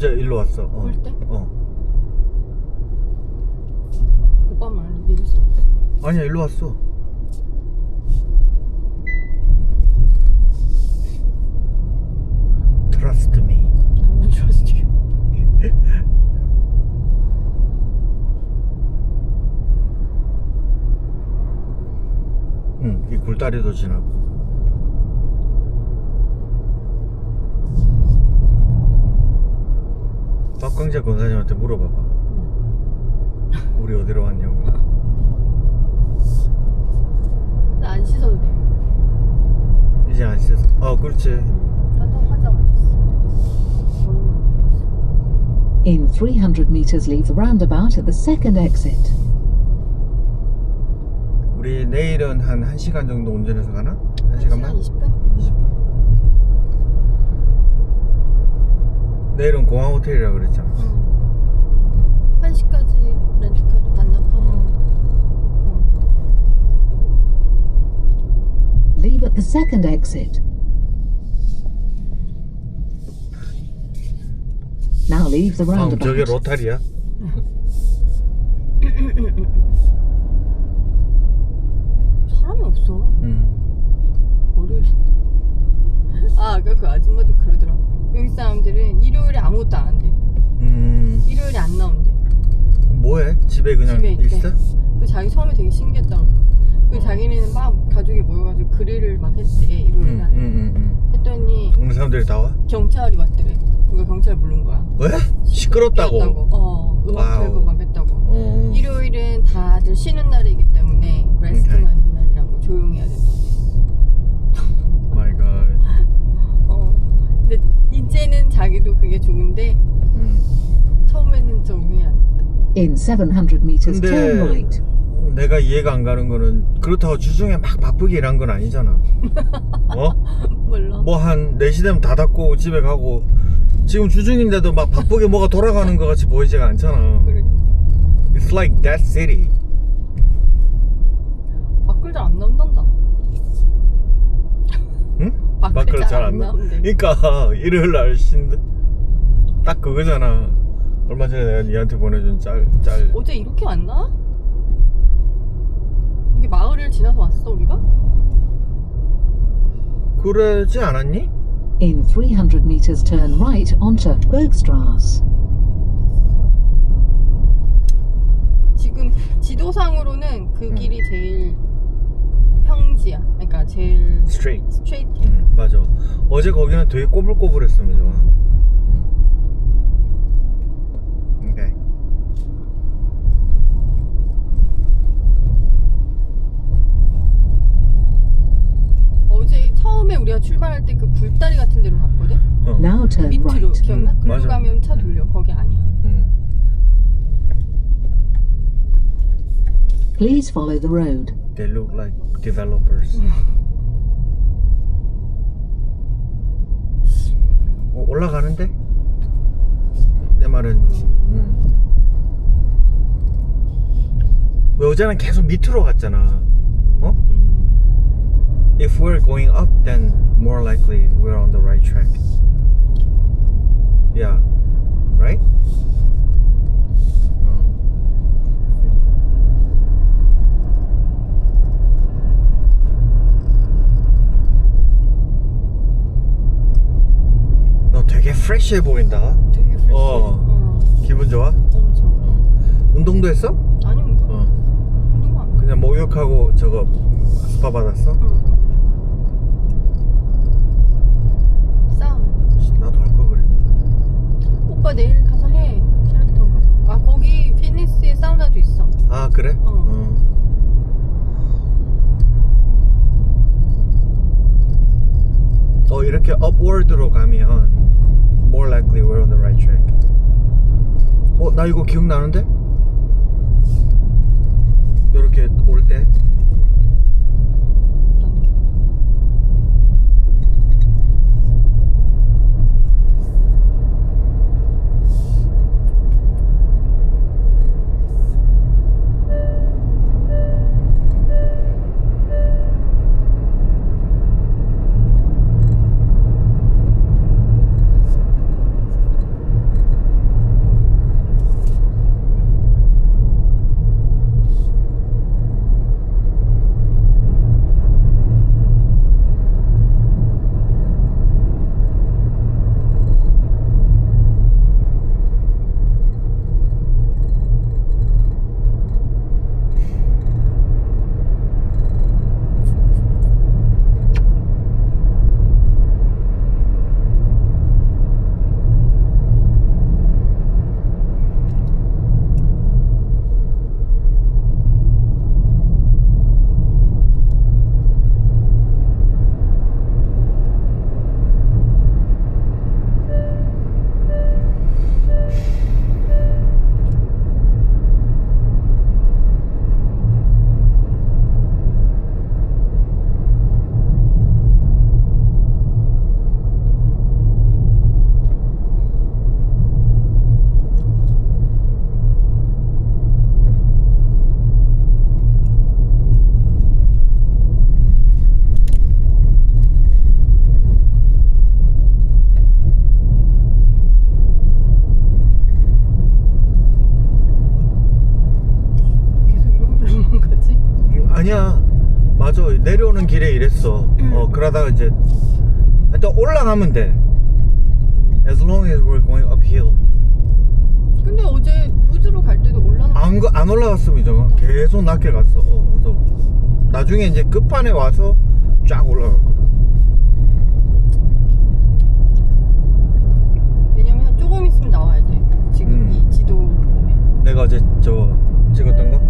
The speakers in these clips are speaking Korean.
어제 일로 왔어. 어. 올 때? 어. 오빠 말 믿을 수 없어. 아니야 일로 왔어. Trust me. I don't trust you. 응, 이 굴다리도 지나고. 박광재 권사님한테 물어봐봐. 우리 어디로 왔냐고. 나 안 씻어도 돼. 이제 안 씻어. 어, 그렇지. 나도 화장 안 했어. In 300 meters, leave the roundabout at the second exit. 우리 내일은 한 1시간 정도 운전해서 가나? 1시간 반? 20분? 20분. 내일은 공항 호텔이라 그랬잖아. 응. 1시까지 렌트카도 반납하고. 응. Leave at the second exit. Now leave the 아, 저게 roundabout. 로타리야? 사람이 없어. 응. 월요일인데. 아, 아까 그 아줌마도 그러더라. 여기 사람들은 일요일에 아무것도 안 한대. 음, 일요일에 안 나온대. 뭐해? 집에 그냥 집에 있대. 있어? 그 자기 처음에 되게 신기했다고. 그 자기네는 막 가족이 모여가지고 그릴을 막 했대. 일요일 응, 날. 응, 응, 응. 했더니 동네 사람들이 다 와? 경찰이 왔더래. 누가 경찰 부른 거야. 왜? 시끄럽다고? 시끄럽다고. 어, 음악 와우. 틀고 막 했다고. 어. 일요일은 다들 쉬는 날이기 때문에 레스팅 오케이. 하는 날이라고 조용히 해야 된다고. 근데 이제는 자기도 그게 좋은데 음. 처음에는 적응이 안 됐다. In 700 meters, turn 근데 right. 내가 이해가 안 가는 거는 그렇다고 주중에 막 바쁘게 일한 건 아니잖아. 어? 몰라. 뭐한 4시 되면 다 닫고 집에 가고 지금 주중인데도 막 바쁘게 뭐가 돌아가는 것 같이 보이지가 않잖아. 그래. It's like that city. 밖을 잘 안 나온단다. 응? 밖을 밖을 잘잘안안 나. 그러니까 일요일 날 쉰다. 딱 그거잖아. 얼마 전에 내가 니한테 보내준 짤, 짤. 어제 이렇게 왔나? 이게 마을을 지나서 왔어 우리가? 그러지 않았니? In 300 meters, turn right onto Bergstrasse. 지금 지도상으로는 그 음. 길이 제일 평지야. 그러니까 제일 Straight. 스트레이트야. 응, 맞아. 어제 거기는 되게. 오케이. 어제 처음에 우리가 출발할 때 그 굴다리 같은 데로 갔거든? 어. Now turn 밑으로 right. 기억나? 음, 글로 맞아. 가면 차 돌려. 거기 아니야. 응. Please follow the road. They look like developers. 어, 올라가는데? 내 말은. 음. 왜 어제는 계속 밑으로 갔잖아. 어? 음. If we're going up, then more likely we're on the right track. Yeah. Right? 프레시해 보인다. 되게 프레시. 어. 어. 기분 좋아? 엄청. 어. 운동도 했어? 아니 운동. 어. 운동 안. 그냥 목욕하고 저거 스파 받았어? 응. 싸움. 나도 할 걸 그랬는데. 오빠 내일 가서 해. 셰라톤 가서. 아 거기 피니스에 사우나도 있어. 아 그래? 어. 어 이렇게 upward로 가면 more likely we're on the right track. 어 나 이거 기억나는데? 이렇게 올 때? 아니야. 맞아. 내려오는 길에 이랬어. 어 그러다가 이제 일단 올라가면 돼. As long as we're going uphill. 근데 어제 우주로 갈 때도 올라는 안, 가- 안 올라갔어 미정아. 계속 낮게 갔어. 어, 그래서 나중에 이제 끝판에 와서 쫙 올라갈 거야. 왜냐면 조금 있으면 나와야 돼. 지금 음. 이 지도 보면. 내가 어제 저 찍었던 거?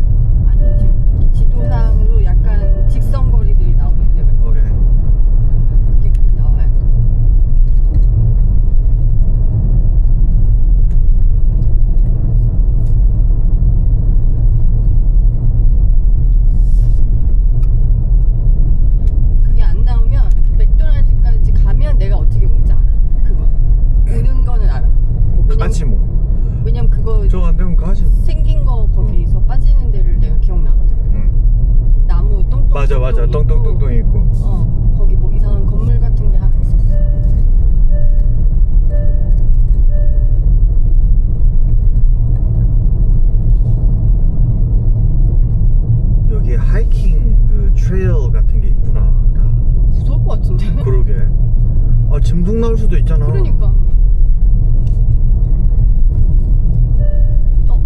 트레일 같은 게 있구나 다 무서울 것 같은데. 그러게 아 짐승 나올 수도 있잖아 그러니까. 어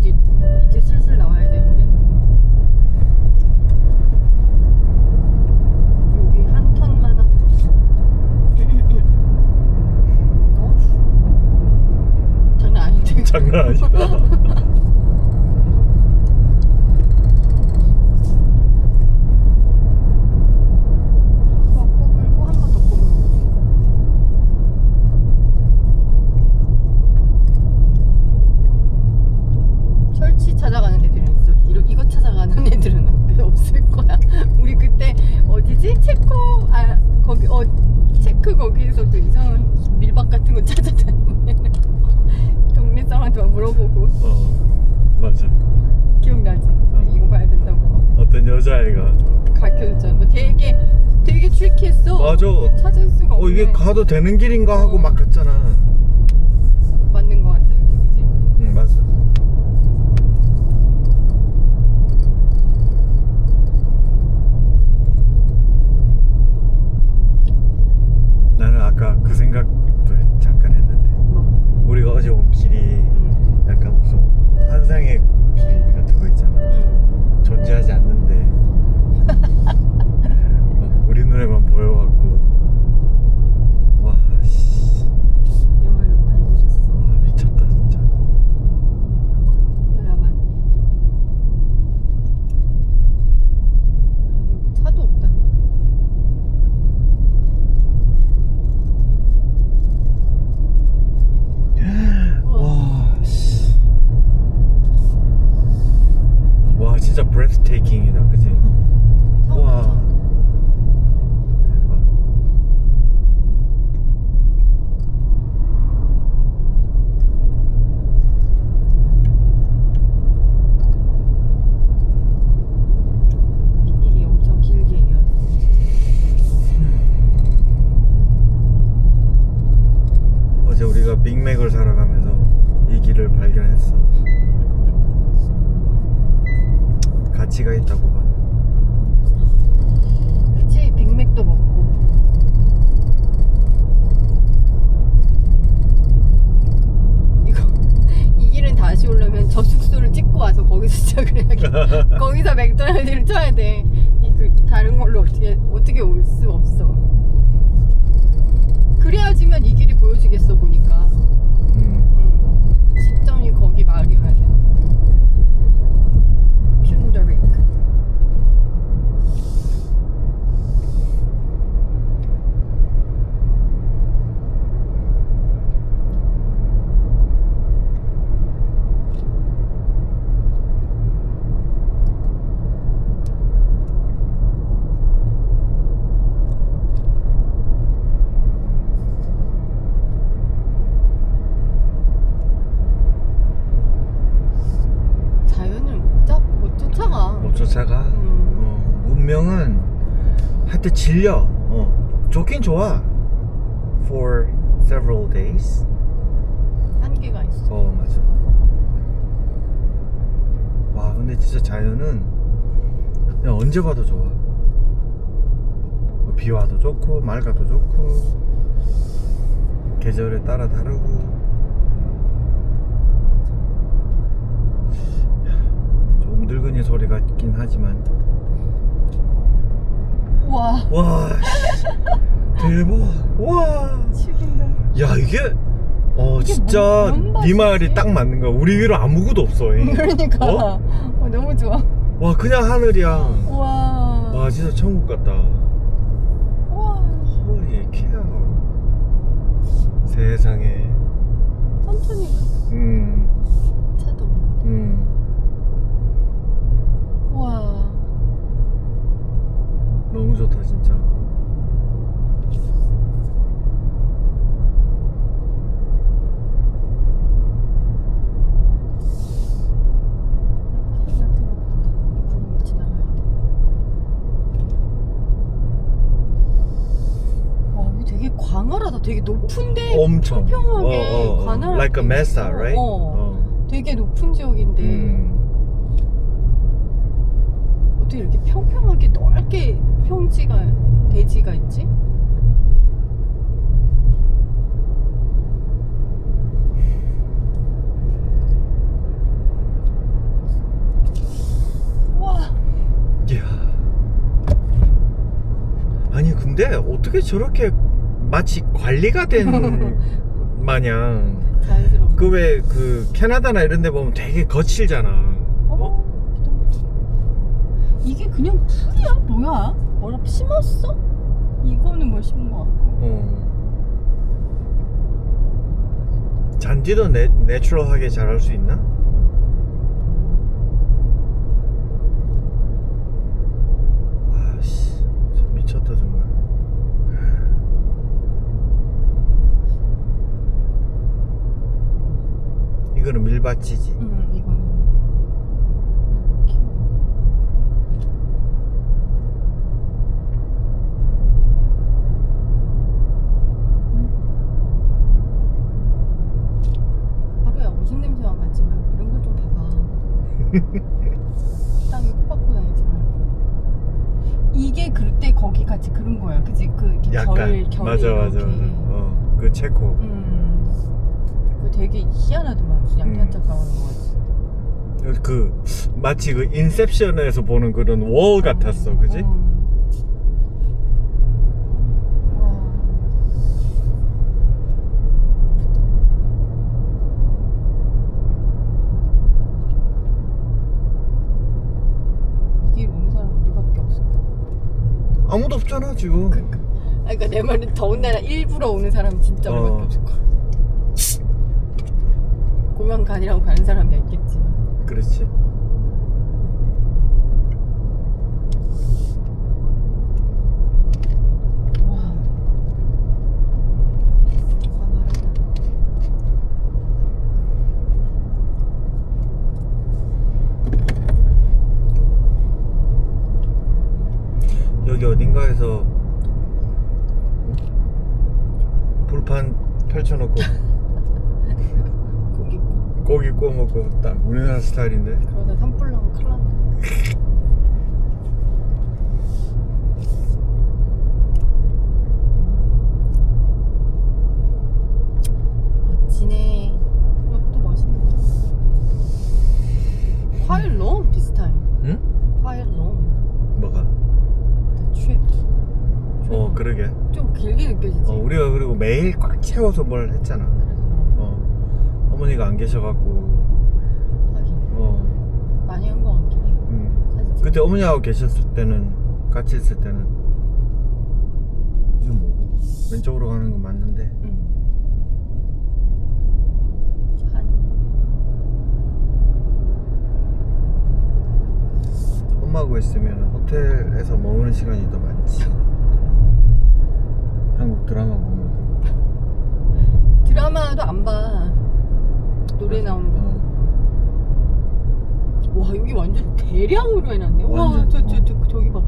이제 이제 슬슬 나와야 되는데. 여기 한 턴만 하면. 어우, 장난 아닌데. 장난 아니다 어, 꼬불고 한 번 더 꼬불고. 철치 찾아가는 애들은 있어도 이러, 이거 찾아가는 애들은 왜 없을 거야. 우리 그때 어디지? 체코 아 거기 어 체크 거기에서도 이상한 밀박 같은 거 찾아다니는 동네 사람한테 막 물어보고 어 맞아 기억나지? 이거 봐야 된다고 여자애가 가르쳐줬잖아. 뭐 되게 되게 트리키했어. 맞아. 찾을 수가 없네. 어 이게 가도 되는 길인가 하고 어. 막 갔잖아 breathtaking이다 그지 와 봤어. 대박 빗길이 엄청 길게 이어져. 어제 우리가 빅맥을 사러 가면서 이 길을 발견했어 가치가 있다고 봐 그치 빅맥도 먹고. 이거 이 길은 다시 오려면 저 숙소를 찍고 와서 거기서 시작을 해야겠다. 거기서 맥도날드를 쳐야 돼. 이 그 다른 걸로 어떻게 어떻게 올 수 없어. 그래야지만 이 길이 보여지겠어 보니까. 음. 응. 시점이 거기 마을이어야 돼. 퓨더릭. 질려 어, 좋긴 좋아 for several days 한계가 있어. 어 맞아 와 근데 진짜 자연은 그냥 언제 봐도 좋아. 뭐 비 와도 좋고 맑아도 좋고 계절에 따라 다르고. 좀 늙은이 소리 같긴 하지만 와 와 씨, 대박 와. 죽인다. 야 이게 어 이게 진짜 뭔- 뭔 네 말이 맛이지? 딱 맞는 거야. 우리 위로 아무것도 없어. 잉. 그러니까 어? 어, 너무 좋아. 와 그냥 하늘이야. 와. 와 진짜 천국 같다. 와. 홀리 캐어. 세상에. 천천히 가. 음, 너무 좋다 진짜. 광활하다. 되게 높은데 엄청. 평평하게 관할하게 Like a mesa, right? 어. 되게 높은 지역인데 음. 어떻게 이렇게 평평하게 넓게 평지가 대지가 있지? 와 이야. 아니 근데 어떻게 저렇게 마치 관리가 된 마냥 자연스러워. 그왜 그 캐나다나 이런 데 보면 되게 거칠잖아. 어? 이게 그냥 풀이야? 뭐야? 뭐라 심었어? 이거는 뭘 심은 거 같고 어. 잔디도 내, 내추럴하게 자랄 수 있나? 와씨 미쳤다 정말 이거는 밀밭이지 응 이거는 땅에 코 박고 다니지 말고. 이게 그럴 때 거기 같이 그런 거야 그지? 그 약간. 결, 결이 맞아 맞아 맞아. 어그 체코. 음. 그 되게 희한하더만 무슨 양탄자 깔아놓은 거 같이 그 마치 그 인셉션에서 보는 그런 월 같았어. 그지? 음. 없잖아 지금 아, 그러니까 내 말은 더군다나 일부러 오는 사람 진짜 어. 우리밖에 없을 거야. 공연 간이라고 가는 사람이 있겠지만. 그렇지 와. 광활하다. 여기 어딘가에서 불판 펼쳐놓고 고기. 고기 구워 먹고 딱 우리나라 스타일인데 그러다 산불 나면 큰일 난다. 길게 느껴지지. 어, 우리가 그리고 매일 꽉 채워서 뭘 했잖아 그래서 그런가. 어 어머니가 안 계셔갖고 하긴 어 많이 한거 같긴 해. 음. 사진 찍. 그때 어머니하고 계셨을 때는 같이 있을 때는 이거 뭐고 왼쪽으로 가는 거 맞는데 응. 한 엄마하고 있으면 호텔에서 머무는 시간이 더 많지 드라마 보면서 드라마도 안 봐. 노래 나오는 거. 어. 와 여기 완전 대량으로 해놨네. 완전, 와저 저 어. 저 저기 봐봐.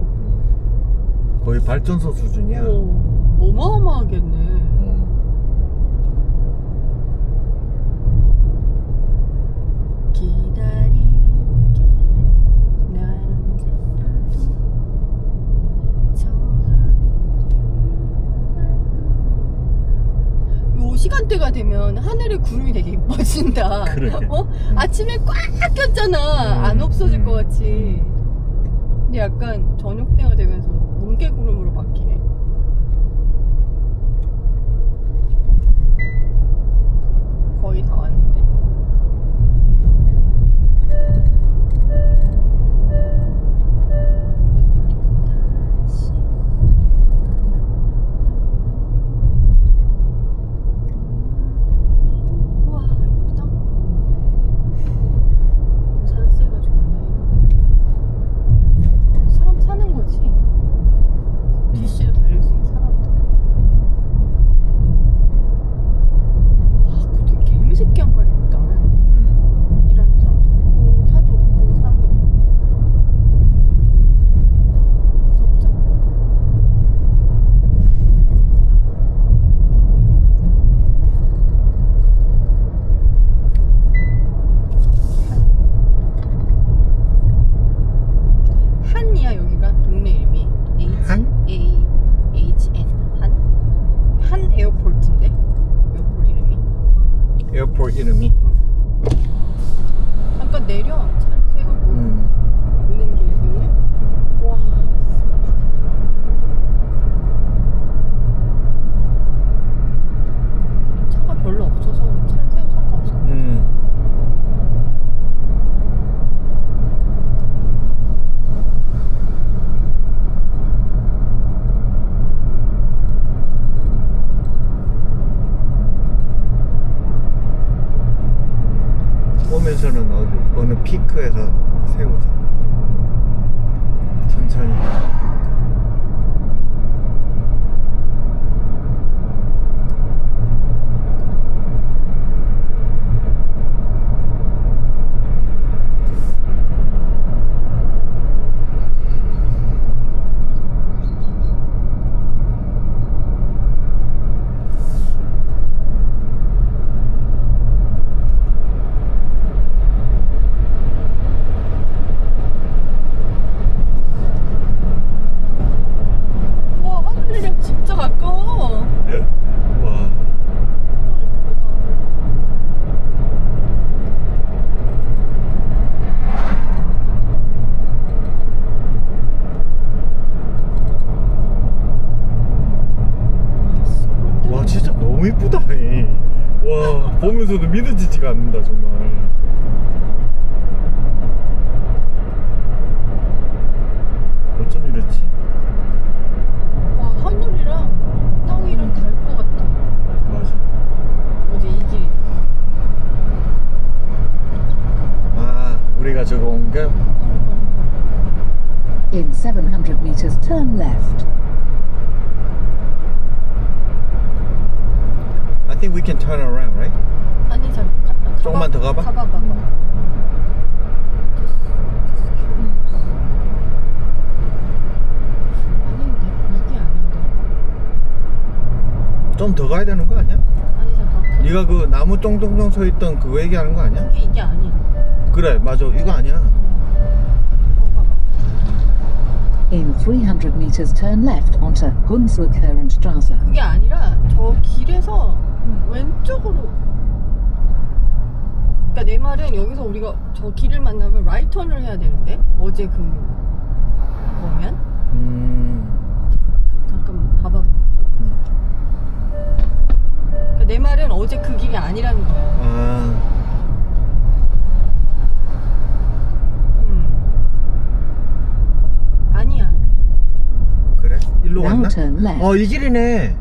거의 발전소 수준이야 오, 어마어마하겠네. 가면 하늘에 구름이 되게 이뻐진다. 그러게. 어? 아침에 꽉 꼈잖아. 음, 안 없어질 음. 것 같이. 근데 약간 저녁 때가 되면서 뭉게 구름으로 바뀌네. 믿어지지가 않는다 정말. 어쩜 이랬지? 와 하늘이랑 땅이랑 달것 같아 맞아. 어제 이 길이 아 우리가 저거 온게 In 700 meters, turn left. I think we can turn around, right? 아니 잠 조금만 더 가봐? 가봐 봐봐 아닌데 이게 아닌데 좀 더 가야 되는 거 아니야? 아니 잠깐 네가 그 나무 쫑쫑쫑 서 있던 그거 얘기하는 거 아니야? 이게 이게 아니야 그래 맞아 이거 아니야 In 300 meters, turn left onto Hunsrückhörenstraße. 그게 아니라 저 길에서 왼쪽으로 그러니까 내 말은 여기서 우리가 저 길을 만나면 라이턴을 해야 되는데 어제 그 거면 음 잠깐만 가봐 그러니까 내 말은 어제 그 길이 아니라는 거야 아, 음. 아니야 그래? 일로 Now 갔나? turn left. 어 이 길이네